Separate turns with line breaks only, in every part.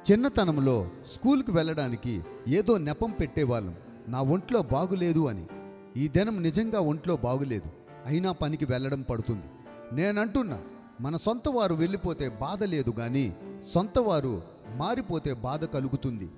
చిన్నతనంలో స్కూల్కి వెళ్ళడానికి ఏదో నెపం పెట్టేవాళ్ళం. నా ఒంట్లో బాగులేదు అని. ఈ దినం నిజంగా ఒంట్లో బాగులేదు. అయినా పనికి వెళ్ళడం పడుతుంది. నేనంటున్నా మన సొంత వారు వెళ్ళిపోతే బాధ లేదు కానీ సొంత వారు మారిపోతే బాధ కలుగుతుంది.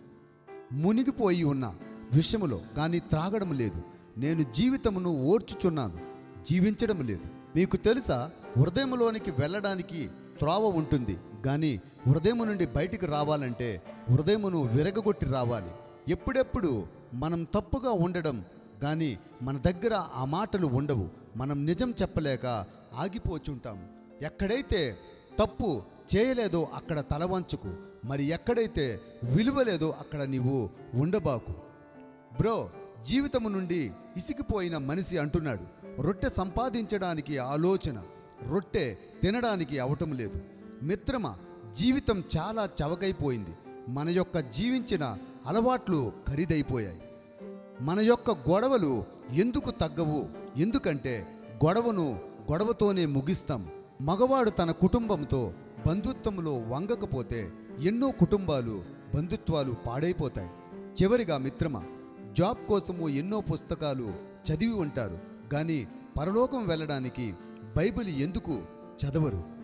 మునిగిపోయి ఉన్న విషయములో కానీ త్రాగడం లేదు. నేను జీవితమును ఓర్చుచున్నాను. జీవించడం లేదు. మీకు తెలుసా హృదయంలోనికి వెళ్ళడానికి త్రోవ ఉంటుంది. కానీ హృదయం నుండి బయటికి రావాలంటే హృదయమును విరగగొట్టి రావాలి. ఎప్పుడెప్పుడు మనం తప్పుగా ఉండడం కానీ మన దగ్గర ఆ మాటలు ఉండవు. మనం నిజం చెప్పలేక ఆగిపోచుంటాము ఎక్కడైతే తప్పు చేయలేదో అక్కడ తలవంచుకు మరి ఎక్కడైతే విలువ లేదో అక్కడ నీవు ఉండబాకు. బ్రో జీవితము నుండి ఇసిగిపోయిన మనిషి అంటున్నాడు. రొట్టె సంపాదించడానికి ఆలోచన. రొట్టె తినడానికి అవటం లేదు. మిత్రమ జీవితం చాలా చవకైపోయింది. మన యొక్క జీవించిన అలవాట్లు ఖరీదైపోయాయి. మన యొక్క గొడవలు ఎందుకు తగ్గవు? ఎందుకంటే గొడవను గొడవతోనే ముగిస్తాం. మగవాడు తన కుటుంబంతో బంధుత్వంలో వంగకపోతే ఎన్నో కుటుంబాలు బంధుత్వాలు పాడైపోతాయి. చివరిగా మిత్రమ జాబ్ కోసము ఎన్నో పుస్తకాలు చదివి ఉంటారు. కానీ పరలోకం వెళ్ళడానికి బైబిల్ ఎందుకు చదవరు?